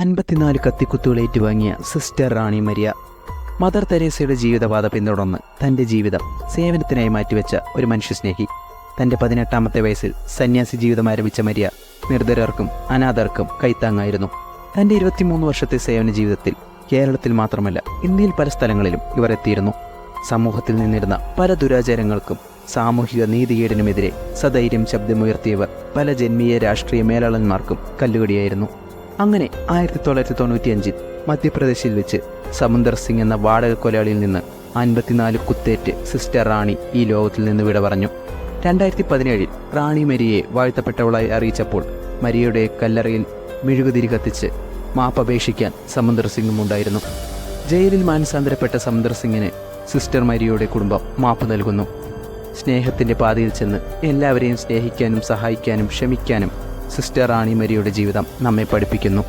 അൻപത്തിനാല് കത്തിക്കുത്തുകൾ ഏറ്റുവാങ്ങിയ സിസ്റ്റർ റാണി മരിയ മദർ തെരേസയുടെ ജീവിതപാത പിന്തുടർന്ന് തന്റെ ജീവിതം സേവനത്തിനായി മാറ്റിവെച്ച ഒരു മനുഷ്യസ്നേഹി. തന്റെ പതിനെട്ടാമത്തെ വയസ്സിൽ സന്യാസി ജീവിതം ആരംഭിച്ച മരിയ നിർദ്ധരർക്കും അനാഥർക്കും കൈത്താങ്ങായിരുന്നു. തന്റെ ഇരുപത്തിമൂന്ന് വർഷത്തെ സേവന ജീവിതത്തിൽ കേരളത്തിൽ മാത്രമല്ല ഇന്ത്യയിൽ പല സ്ഥലങ്ങളിലും ഇവർ എത്തിയിരുന്നു. സമൂഹത്തിൽ നിന്നിരുന്ന പല ദുരാചാരങ്ങൾക്കും സാമൂഹിക നീതികേടിനുമെതിരെ സധൈര്യം ശബ്ദമുയർത്തിയവർ പല ജന്മീയ രാഷ്ട്രീയ മേലാളന്മാർക്കും കല്ലുകടിയായിരുന്നു. അങ്ങനെ ആയിരത്തി തൊള്ളായിരത്തി തൊണ്ണൂറ്റിയഞ്ചിൽ മധ്യപ്രദേശിൽ വെച്ച് സമുന്ദർ സിംഗ് എന്ന വാടക കൊലയാളിയിൽ നിന്ന് അൻപത്തിനാല് കുത്തേറ്റ് സിസ്റ്റർ റാണി ഈ ലോകത്തിൽ നിന്ന് വിട പറഞ്ഞു. രണ്ടായിരത്തി പതിനേഴിൽ റാണി മരിയെ വാഴ്ത്തപ്പെട്ടവളായി അറിയിച്ചപ്പോൾ മരിയയുടെ കല്ലറയിൽ മെഴുകുതിരി കത്തിച്ച് മാപ്പപേക്ഷിക്കാൻ സമുന്ദർ സിംഗും ഉണ്ടായിരുന്നു. ജയിലിൽ മാനസാന്തരപ്പെട്ട സമുന്ദർ സിംഗിന് സിസ്റ്റർ മരിയയുടെ കുടുംബം മാപ്പ് നൽകുന്നു. സ്നേഹത്തിന്റെ പാതയിൽ ചെന്ന് എല്ലാവരെയും സ്നേഹിക്കാനും സഹായിക്കാനും ക്ഷമിക്കാനും സിസ്റ്റർ റാണി മരിയുടെ ജീവിതം നമ്മെ പഠിപ്പിക്കുന്നു.